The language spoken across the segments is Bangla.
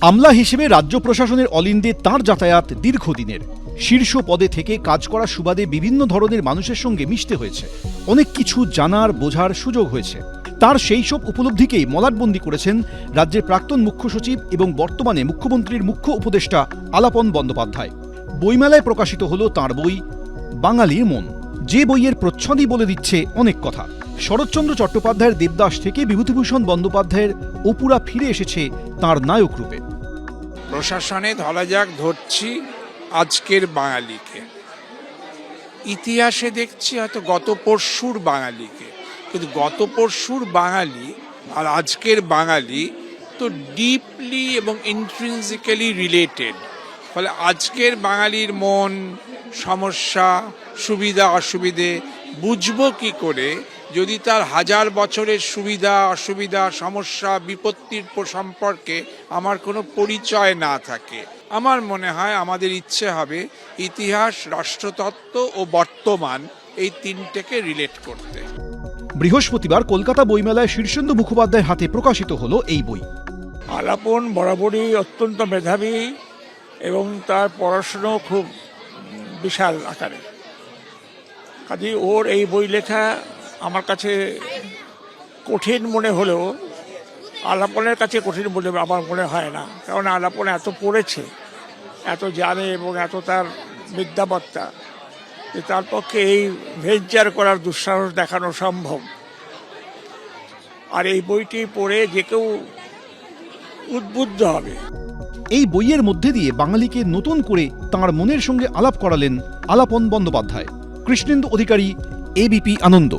আমলা হিসেবে রাজ্য প্রশাসনের অলিন্দে তাঁর যাতায়াত দীর্ঘদিনের। শীর্ষ পদে থেকে কাজ করার সুবাদে বিভিন্ন ধরনের মানুষের সঙ্গে মিশতে হয়েছে। অনেক কিছু জানার, বোঝার সুযোগ হয়েছে। তার সেই সব উপলব্ধিকেই মলাটবন্দি করেছেন রাজ্যের প্রাক্তন মুখ্য সচিব এবং বর্তমানে মুখ্যমন্ত্রীর মুখ্য উপদেষ্টা আলাপন বন্দ্যোপাধ্যায়। বইমেলায় প্রকাশিত হল তাঁর বই, বাঙালির মন যে বইয়ের প্রচ্ছদই বলে দিচ্ছে অনেক কথা। শরৎচন্দ্র চট্টোপাধ্যায়ের দেবদাস থেকে বিভূতিভূষণ বন্দ্যোপাধ্যায়ের অপুরা ফিরে এসেছে তাঁর নায়ক রূপে। প্রশাসনে ধরা যাক, ধরছি আজকের বাঙালিকে। ইতিহাসে দেখছি হয়তো গত পরশুর বাঙালিকে। কিন্তু গত পরশুর বাঙালি আর আজকের বাঙালি তো ডিপলি এবং ইন্ট্রিনজিক্যালি রিলেটেড ফলে আজকের বাঙালির মন, সমস্যা, সুবিধা, অসুবিধে, বুঝব কি করে যদি তার হাজার বছরের সুবিধা অসুবিধা সমস্যা বিপত্তির সম্পর্কে আমার কোনো পরিচয় না থাকে আমার মনে হয় আমাদের ইচ্ছে হবে ইতিহাস রাষ্ট্রতত্ত্ব ও বর্তমান এই তিনটেকে রিলেট করতে। বৃহস্পতিবার কলকাতা বইমেলায় শীর্ষেন্দু মুখোপাধ্যায়ের হাতে প্রকাশিত হলো এই বই। আলাপন বরাবরই অত্যন্ত মেধাবী এবং তার পড়াশুনো খুব বিশাল আকারে। কাজে ওর এই বই লেখা আমার কাছে কঠিন মনে হলেও আলাপনের কাছে কঠিন বলে আমার মনে হয় না। কারণ আলাপন এত পড়েছে, এত জানে এবং এত তার বিদ্যাবত্তা যে তার পক্ষে এই ভেঞ্চার করার দুঃসাহস দেখানো সম্ভব। আর এই বইটি পড়ে যে কেউ উদ্বুদ্ধ হবে। এই বইয়ের মধ্যে দিয়ে বাঙালিকে নতুন করে তাঁর মনের সঙ্গে আলাপ করালেন আলাপন বন্দ্যোপাধ্যায়। কৃষ্ণেন্দু অধিকারী এবিপি আনন্দ।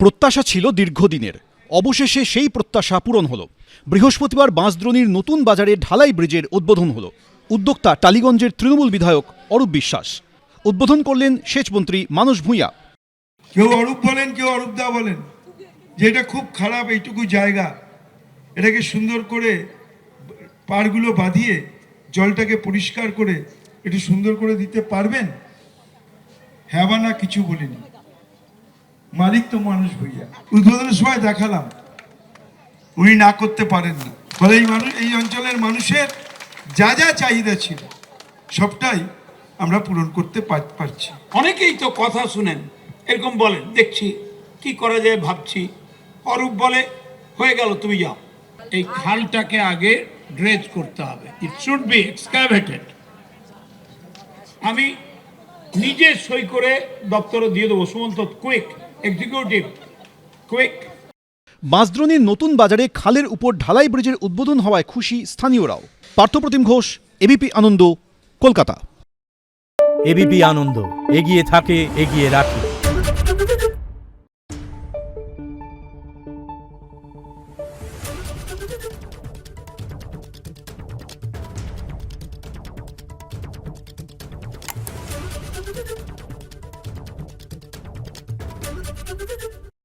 প্রত্যাশা ছিল দীর্ঘদিনের। অবশেষে সেই প্রত্যাশা পূরণ হলো। বৃহস্পতিবার বাঁশদ্রোণীর নতুন বাজারে ঢালাই ব্রিজের উদ্বোধন হলো। উদ্যোক্তা টালিগঞ্জের তৃণমূল বিধায়ক অরূপ বিশ্বাস। উদ্বোধন করলেন সেচমন্ত্রী মানস ভূঁইয়া। কেউ অরূপ বলেন, কেউ অরূপদা বলেন। যে এটা খুব খারাপ এইটুকু জায়গা, এটাকে সুন্দর করে পাড়গুলো বাঁধিয়ে জলটাকে পরিষ্কার করে একটু সুন্দর করে দিতে পারবেন? হ্যাঁ বা না, কিছু বলিনি। মালিক তো মানুষ ভইয়া উদ্বোধনের সময় দেখালাম। উনি না করতে পারেন না। ফলে এই মানুষ এই অঞ্চলের মানুষের যা যা চাহিদা ছিল সবটাই আমরা পূরণ করতে পারছি। অনেকেই তো কথা শুনেন এরকম বলেন দেখছি কি করা যায় ভাবছি। অরূপ বলে হয়ে গেল তুমি যাও। এই খালটাকে আগে ড্রেজ করতে হবে। ইট শুড বি এক্সকাভেটেড আমি নিজে সই করে দপ্তরে দিয়ে দেবো। সুমন্ত কুইক এক্সিকিউটিভ কুইক বাঁশদ্রোণীর নতুন বাজারে খালের উপর ঢালাই ব্রিজের উদ্বোধন হওয়ায় খুশি স্থানীয়রাও। পার্থপ্রতিম ঘোষ এবিপি আনন্দ কলকাতা। এবিপি আনন্দ এগিয়ে থাকে এগিয়ে রাখে।